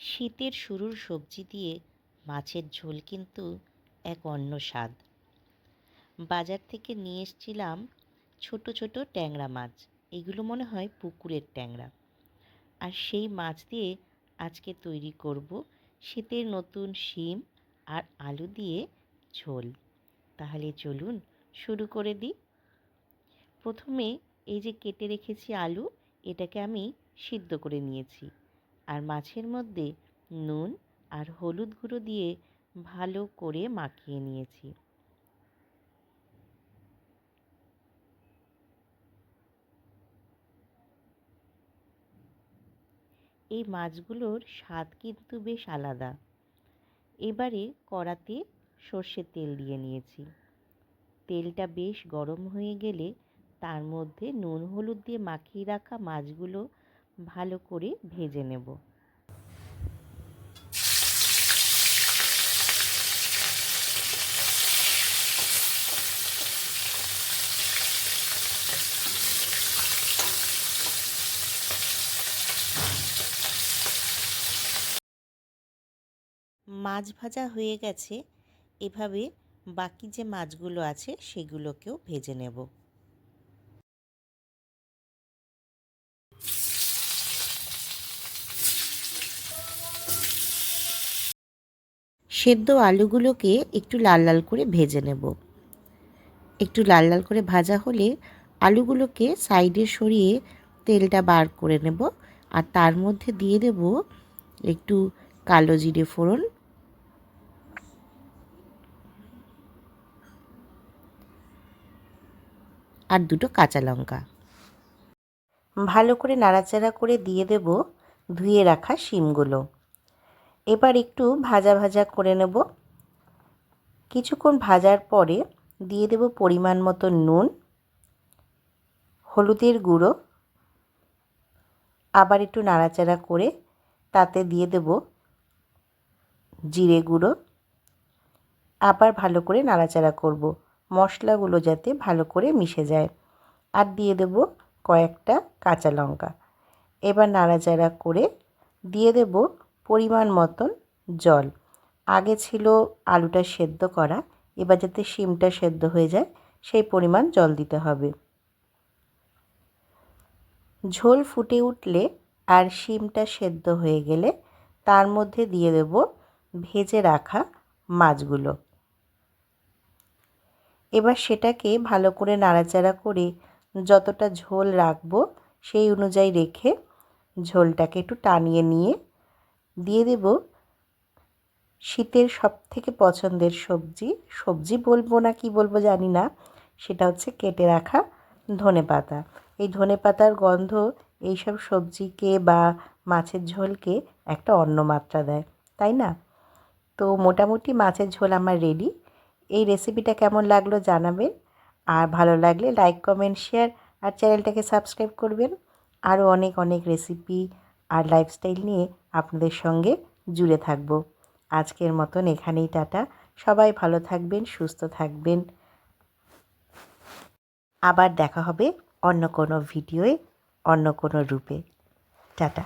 শীতের শুরুর সবজি দিয়ে মাছের ঝোল কিন্তু এক অন্য স্বাদ। বাজার থেকে নিয়ে এসছিলাম ছোট ছোট ট্যাংরা মাছ। এগুলো মনে হয় পুকুরের ট্যাংরা। আর সেই মাছ দিয়ে আজকে তৈরি করব শীতের নতুন শিম আর আলু দিয়ে ঝোল। তাহলে চলুন শুরু করে দিই। প্রথমে এই যে কেটে রেখেছি আলু, এটাকে আমি সিদ্ধ করে নিয়েছি। আর মাছের মধ্যে নুন আর হলুদ গুঁড়ো দিয়ে ভালো করে মাখিয়ে নিয়েছি। এই মাছগুলোর স্বাদ কিন্তু বেশ আলাদা। এবারে কড়াতে সর্ষের তেল দিয়ে নিয়েছি। তেলটা বেশ গরম হয়ে গেলে তার মধ্যে নুন হলুদ দিয়ে মাখিয়ে রাখা মাছগুলো ভালো করে ভেজে নেব। মাছ ভাজা হয়ে গেছে, এভাবে বাকি যে মাছগুলো আছে সেগুলোকেও ভেজে নেব। সেদ্ধ আলুগুলোকে একটু লাল লাল করে ভেজে নেব। একটু লাল লাল করে ভাজা হলে আলুগুলোকে সাইডে সরিয়ে তেলটা বার করে নেব আর তার মধ্যে দিয়ে দেব একটু কালো জিরে ফোড়ন। আর দুটো কাঁচা লঙ্কা। ভালো করে নাড়াচাড়া করে দিয়ে দেব ধুয়ে রাখা শিমগুলো। এবার একটু ভাজা ভাজা করে নেব। কিছুক্ষণ ভাজার পরে দিয়ে দেব পরিমাণ মতো নুন, হলুদের গুঁড়ো। আবার একটু নাড়াচাড়া করে তাতে দিয়ে দেব জিরে গুঁড়ো। আবার ভালো করে নাড়াচাড়া করব। মশলাগুলো যাতে ভালো করে মিশে যায়। আর দিয়ে দেব কয়েকটা কাঁচা লঙ্কা। এবার নাড়াচাড়া করে দিয়ে দেব পরিমাণ মতন জল। আগে ছিল আলুটা সেদ্ধ করা, এবার যাতে শিমটা সেদ্ধ হয়ে যায়, সেই পরিমাণ জল দিতে হবে। ঝোল ফুটে উঠলে আর শিমটা সেদ্ধ হয়ে গেলে তার মধ্যে দিয়ে দেব ভেজে রাখা মাছগুলো। এবার সেটাকে ভালো করে নাড়াচাড়া করে যতটা ঝোল রাখব সেই অনুযায়ী রেখে ঝোলটাকে একটু টানিয়ে নিয়ে দিয়ে দেব শীতের সব থেকে পছন্দের সবজি। সবজি বলব না কি বলব জানি না। সেটা হচ্ছে কেটে রাখা ধনে পাতা। এই ধনে পাতার গন্ধ এইসব সবজিকে বা মাছের ঝোলকে একটা অন্য মাত্রা দেয়, তাই না? তো মোটামুটি মাছের ঝোল আমার রেডি এই রেসিপিটা কেমন লাগল জানাবেন। আর ভালো লাগলে লাইক কমেন্ট শেয়ার আর চ্যানেলটাকে সাবস্ক্রাইব করবেন। আরও অনেক অনেক রেসিপি আর লাইফস্টাইল নিয়ে আপনাদের সঙ্গে জুড়ে থাকব। আজকের মতন এখানেই টাটা। সবাই ভালো থাকবেন, সুস্থ থাকবেন। আবার দেখা হবে অন্য কোনো ভিডিওয়ে অন্য কোনো রূপে। টাটা।